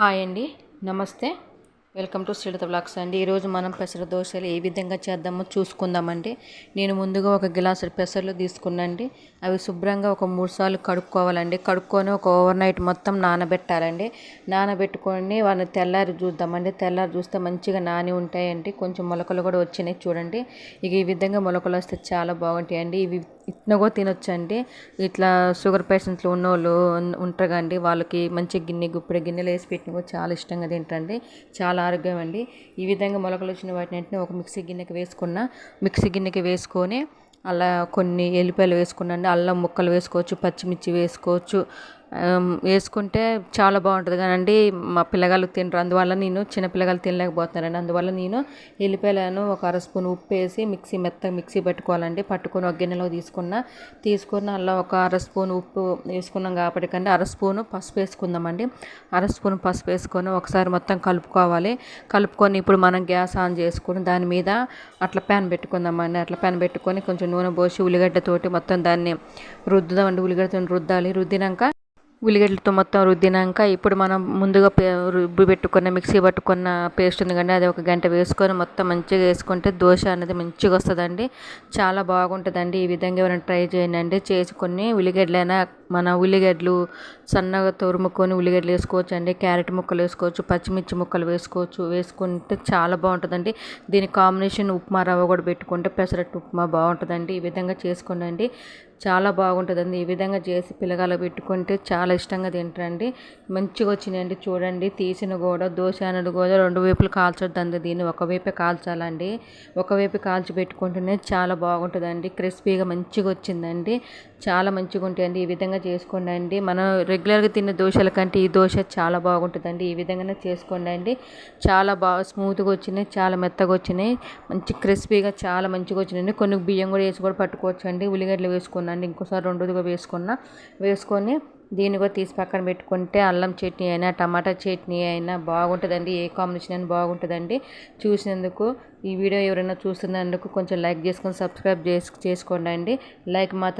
Hi అండి. నమస్తే. Welcome to Srilatha blogs అండి. ఈరోజు మనం పెసర దోశలు ఏ విధంగా చేద్దామో చూసుకుందామండి. నేను ముందుగా ఒక గిలాసు పెసర్లు తీసుకున్నాండి. అవి శుభ్రంగా ఒక మూడు సార్లు కడుక్కోవాలండి. కడుక్కొని ఒక ఓవర్ నైట్ మొత్తం నానబెట్టాలండి. నానబెట్టుకొని వాళ్ళని తెల్లారి చూద్దామండి. తెల్లారి చూస్తే మంచిగా నాని ఉంటాయండి. కొంచెం మొలకలు కూడా వచ్చినాయి చూడండి. ఇక ఈ విధంగా మొలకలు వస్తే చాలా బాగుంటాయండి. ఇవి ఇట్నగో తినొచ్చండి ఇట్లా షుగర్ పేషెంట్లు ఉన్నోళ్ళు ఉంటారు కండి వాళ్ళకి మంచి గిన్నె గుప్పిడి గిన్నెలు వేసి పెట్టిన కూడా చాలా ఇష్టంగా తింటారండి. చాలా ఆరోగ్యం అండి. ఈ విధంగా మొలకలు వచ్చిన వాటిని ఒక మిక్సీ గిన్నెకి వేసుకున్న మిక్సీ గిన్నెకి వేసుకొని అలా కొన్ని ఎల్లిపాయలు వేసుకున్నాండి అల్లం ముక్కలు వేసుకోవచ్చు పచ్చిమిర్చి వేసుకోవచ్చు వేసుకుంటే చాలా బాగుంటుంది. కానండి మా పిల్లగాళ్ళు తినరు. అందువల్ల నేను చిన్న పిల్లగాళ్ళు తినలేకపోతున్నారండి అందువల్ల నేను ఎల్లిపాయలను ఒక అర స్పూన్ ఉప్పు వేసి మిక్సీ మెత్తగా మిక్సీ పెట్టుకోవాలండి. పట్టుకొని ఒక గిన్నెలో తీసుకున్న తీసుకున్న అలా ఒక అర స్పూన్ ఉప్పు వేసుకున్నాం కాబట్టి కంటే అర స్పూను పసుపు వేసుకుందామండి. అర స్పూన్ పసుపు వేసుకొని ఒకసారి మొత్తం కలుపుకోవాలి. కలుపుకొని ఇప్పుడు మనం గ్యాస్ ఆన్ చేసుకుని దాని మీద అట్లా ప్యాన్ పెట్టుకుందామండి. అట్లా ప్యాన్ పెట్టుకొని కొంచెం నూనె పోసి ఉల్లిగడ్డతోటి మొత్తం దాన్ని రుద్దుదామండి. ఉల్లిగడ్డతో రుద్దాలి. రుద్దినాక ఉల్లిగడ్డలతో మొత్తం రుద్దినాక ఇప్పుడు మనం ముందుగా రుబ్బి పెట్టుకున్న మిక్సీ పట్టుకున్న పేస్ట్ ఉంది కండి అది ఒక గంట వేసుకొని మొత్తం మంచిగా వేసుకుంటే దోశ అనేది మంచిగా వస్తుందండి. చాలా బాగుంటుందండి. ఈ విధంగా ఏమైనా ట్రై చేయండి చేసుకొని ఉల్లిగడ్డలైనా మన ఉల్లిగడ్డలు సన్నగా తురుముకొని ఉల్లిగడ్డలు వేసుకోవచ్చు అండి క్యారెట్ ముక్కలు వేసుకోవచ్చు పచ్చిమిర్చి ముక్కలు వేసుకోవచ్చు వేసుకుంటే చాలా బాగుంటుందండి. దీని కాంబినేషన్ ఉప్మా రవ్వ కూడా పెట్టుకుంటే పెసరట్టు ఉప్మా బాగుంటుందండి. ఈ విధంగా చేసుకోండి చాలా బాగుంటుందండి. ఈ విధంగా చేసి పిల్లగాలు పెట్టుకుంటే చాలా ఇష్టంగా తింటారండి. మంచిగా వచ్చినాయండి చూడండి. తీసిన కూడా దోశ అనేది కూడా రెండు వైపులు కాల్చొద్దండి. దీన్ని ఒకవైపే కాల్చాలండి. ఒకవైపు కాల్చి పెట్టుకుంటేనే చాలా బాగుంటుందండి. క్రిస్పీగా మంచిగా వచ్చిందండి. చాలా మంచిగా ఉంటాయండి. ఈ విధంగా చేసుకోండి అండి. మనం రెగ్యులర్గా తిన్న దోశల కంటే ఈ దోశ చాలా బాగుంటుందండి. ఈ విధంగానే చేసుకోండి అండి. చాలా బాగా స్మూత్గా వచ్చినాయి. చాలా మెత్తగా వచ్చినాయి. మంచి క్రిస్పీగా చాలా మంచిగా వచ్చినాయండి కొన్ని బియ్యం కూడా వేసి కూడా పట్టుకోవచ్చు అండి ఉల్లిగడ్డలు వేసుకున్నాను ఇంకోసారి రెండుగా వేసుకున్న. వేసుకొని దీన్ని కూడా తీసి పక్కన పెట్టుకుంటే అల్లం చట్నీ అయినా టమాటా చట్నీ అయినా బాగుంటుందండి. ఏ కాంబినేషన్ అయినా బాగుంటుందండి. చూసినందుకు ఈ వీడియో ఎవరైనా చూస్తున్నందుకు కొంచెం లైక్ చేసుకొని సబ్స్క్రైబ్ చేసు చేసుకోండి అండి లైక్ మాత్రం